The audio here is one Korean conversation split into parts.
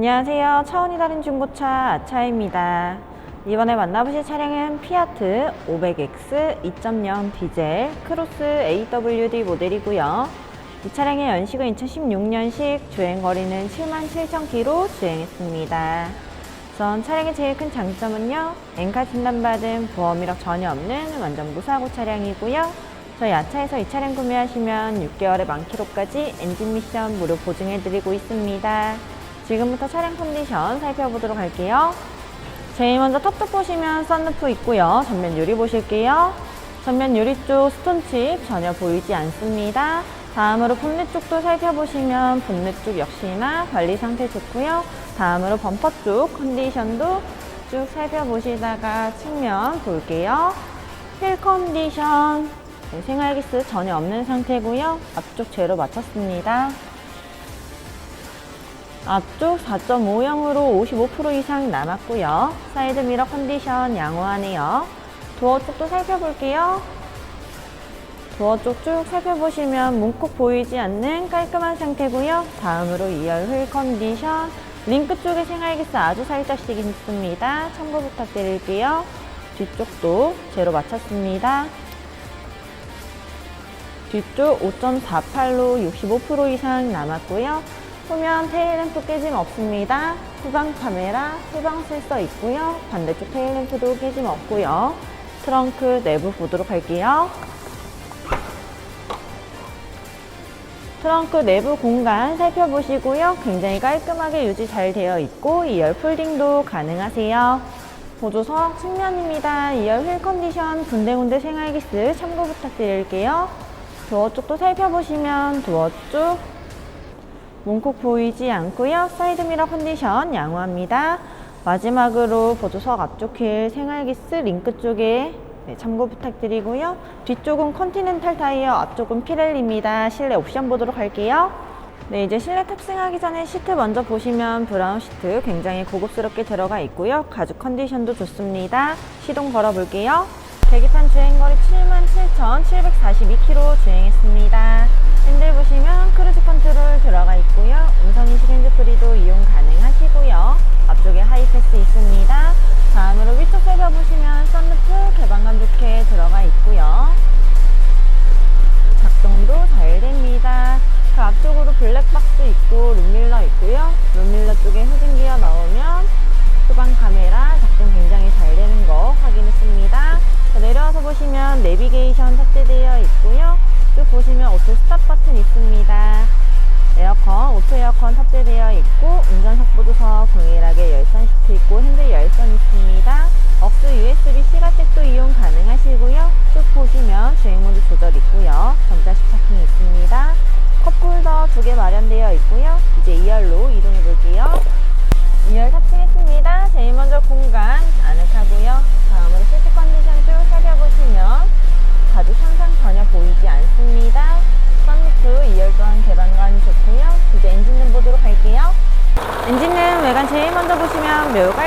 안녕하세요. 차원이 다른 중고차 아차입니다. 이번에 만나보실 차량은 피아트 500X 2.0 디젤 크로스 AWD 모델이고요. 이 차량의 연식은 2016년식, 주행거리는 77,000km 주행했습니다. 전 차량의 제일 큰 장점은요, 엔카 진단받은 보험 이력 전혀 없는 완전 무사고 차량이고요. 저희 아차에서 이 차량 구매하시면 6개월의 만키로까지 엔진 미션 무료 보증해드리고 있습니다. 지금부터 차량 컨디션 살펴보도록 할게요. 제일 먼저 탑쪽 보시면 썬루프 있고요. 전면 유리 보실게요. 전면 유리 쪽 스톤칩 전혀 보이지 않습니다. 다음으로 본넷 쪽도 살펴보시면 본넷 쪽 역시나 관리 상태 좋고요. 다음으로 범퍼 쪽 컨디션도 쭉 살펴보시다가 측면 볼게요. 휠 컨디션 네, 생활기스 전혀 없는 상태고요. 앞쪽 제로 맞췄습니다. 앞쪽 4.5형으로 55% 이상 남았고요. 사이드 미러 컨디션 양호하네요. 도어 쪽도 살펴볼게요. 도어 쪽 쭉 살펴보시면 문콕 보이지 않는 깔끔한 상태고요. 다음으로 2열 휠 컨디션 링크 쪽에 생활기스 아주 살짝씩 있습니다. 참고 부탁드릴게요. 뒤쪽도 제로 맞췄습니다. 뒤쪽 5.48로 65% 이상 남았고요. 후면 테일램프 깨짐 없습니다. 후방 카메라, 후방 센서 있고요. 반대쪽 테일램프도 깨짐 없고요. 트렁크 내부 보도록 할게요. 트렁크 내부 공간 살펴보시고요. 굉장히 깔끔하게 유지 잘 되어 있고 2열 폴딩도 가능하세요. 보조석 측면입니다. 2열 휠 컨디션 군데군데 생활기스 참고 부탁드릴게요. 도어 쪽도 살펴보시면 도어 쪽 문콕 보이지 않고요. 사이드 미러 컨디션 양호합니다. 마지막으로 보조석 앞쪽 휠 생활기스 링크 쪽에 네, 참고 부탁드리고요. 뒤쪽은 컨티넨탈 타이어, 앞쪽은 피렐리입니다. 실내 옵션 보도록 할게요. 네, 이제 실내 탑승하기 전에 시트 먼저 보시면 브라운 시트 굉장히 고급스럽게 들어가 있고요. 가죽 컨디션도 좋습니다. 시동 걸어 볼게요. 계기판 주행거리 77,742km 주행했습니다. 핸들 보시면 크루즈 컨트롤 들어가 있고요. 음성인식 핸드프리도 이용 가능하시고요. 앞쪽에 하이패스 있습니다. 에어컨, 탑재되어 있고 운전석 보조석 동일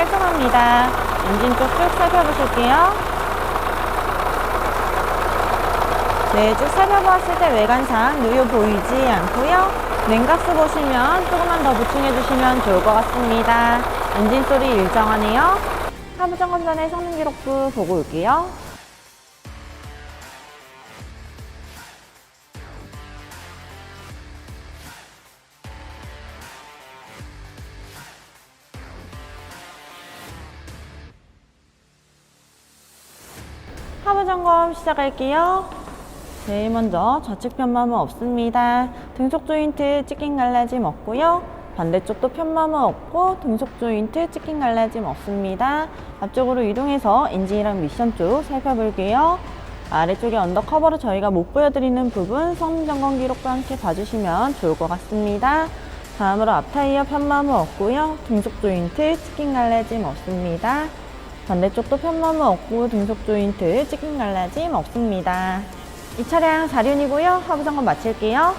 깔끔합니다. 엔진 쪽 쭉 살펴보실게요. 네, 쭉 살펴보았을 때 외관상 누유 보이지 않고요. 냉각수 보시면 조금만 더 보충해 주시면 좋을 것 같습니다. 엔진 소리 일정하네요. 하부 점검 전에 성능 기록부 보고 올게요. 점검 시작할게요. 제일 먼저 좌측 편마모 없습니다. 등속 조인트 찍힌 갈라짐 없고요. 반대쪽도 편마모 없고 등속 조인트 찍힌 갈라짐 없습니다. 앞쪽으로 이동해서 엔진이랑 미션 쪽 살펴볼게요. 아래쪽에 언더커버로 저희가 못 보여드리는 부분 성능 점검 기록과 함께 봐주시면 좋을 것 같습니다. 다음으로 앞타이어 편마모 없고요. 등속 조인트 찍힌 갈라짐 없습니다. 반대쪽도 편마모 없고 등속 조인트 찍힌 갈라짐 없습니다. 이 차량 4륜이고요. 하부 점검 마칠게요.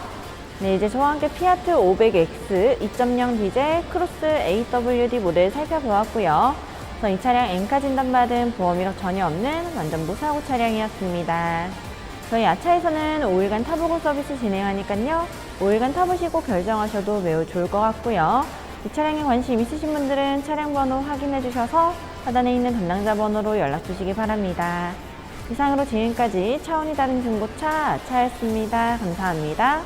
네, 이제 저와 함께 피아트 500X 2.0 디젤 크로스 AWD 모델 살펴보았고요. 전이 차량 엔카 진단받은 보험 이력 전혀 없는 완전 무사고 차량이었습니다. 저희 아차에서는 5일간 타보고 서비스 진행하니까요. 5일간 타보시고 결정하셔도 매우 좋을 것 같고요. 이 차량에 관심 있으신 분들은 차량 번호 확인해 주셔서 하단에 있는 담당자 번호로 연락 주시기 바랍니다. 이상으로 지금까지 차원이 다른 중고차 차였습니다. 감사합니다.